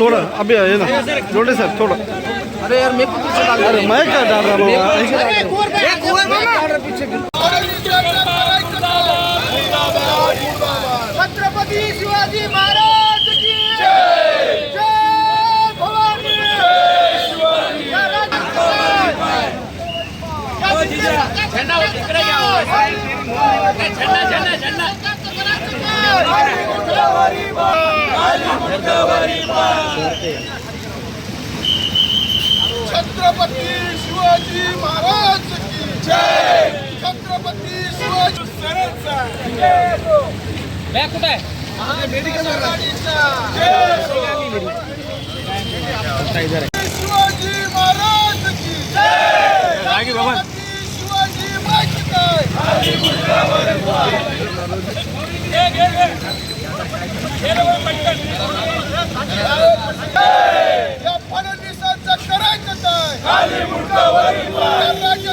थोडं अभि ये ना जोडे सर थोडं अरे यार मेरे को पीछे डाल अरे मैं क्या डाल रहा छत्रपती शिवाजी महाराज की झेंडा हो. झेंडा झेंडा झेंडा छत्रपती शिवाजी महाराज की जय. छत्रपती शिवाजी बॅग कुठे आहे? शिवाजी महाराज की जय. शिवाजी महाराज की जय या फडणवीसांचं करायचं काय या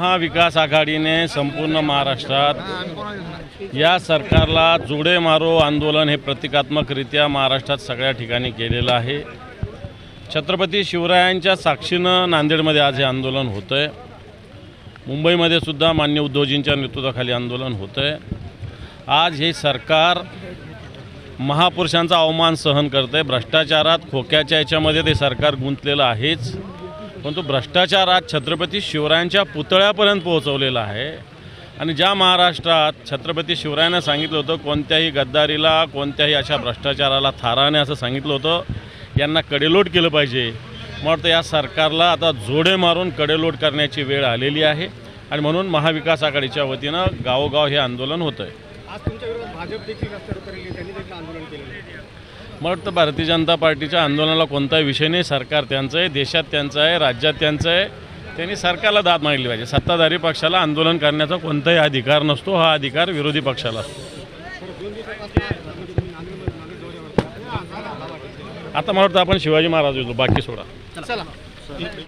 महाविकास आघाडीने संपूर्ण महाराष्ट्रात या सरकारला जोडे मारो आंदोलन हे प्रतिकात्मकरित्या महाराष्ट्रात सगळ्या ठिकाणी केलेलं आहे. छत्रपती शिवरायांच्या साक्षीनं नांदेडमध्ये आज हे आंदोलन होतं आहे मुंबईमध्ये सुद्धा मान्य उद्धवजींच्या नेतृत्वाखाली आंदोलन होतं आहे आज हे सरकार महापुरुषांचा अवमान सहन करतं आहे भ्रष्टाचारात खोक्याच्या याच्यामध्ये ते सरकार गुंतलेलं आहेच. परंतु भ्रष्टाचार आज छत्रपती शिवरायांच्या पुतळ्यापर्यंत पोहोचवलेला आहे. आणि ज्या महाराष्ट्रात छत्रपती शिवरायांना सांगितलं होतं कोणत्याही गद्दारीला कोणत्याही अशा भ्रष्टाचाराला थाराने असं सांगितलं होतं यांना कडेलोट केलं पाहिजे. मग वाटतं या सरकारला आता जोडे मारून कडेलोट करण्याची वेळ आलेली आहे. आणि म्हणून महाविकास आघाडीच्या वतीनं गावोगाव हे आंदोलन होतं आहे. मला वाटतं भारतीय जनता पार्टीच्या आंदोलनाला कोणताही विषय नाही. सरकार त्यांचं आहे देशात त्यांचं आहे राज्यात त्यांचं आहे. त्यांनी सरकारला दाद मागली पाहिजे. सत्ताधारी पक्षाला आंदोलन करण्याचा कोणताही अधिकार नसतो. हा अधिकार विरोधी पक्षाला असतो. आता मला वाटतं आपण शिवाजी महाराज येतो. बाकी सोडा.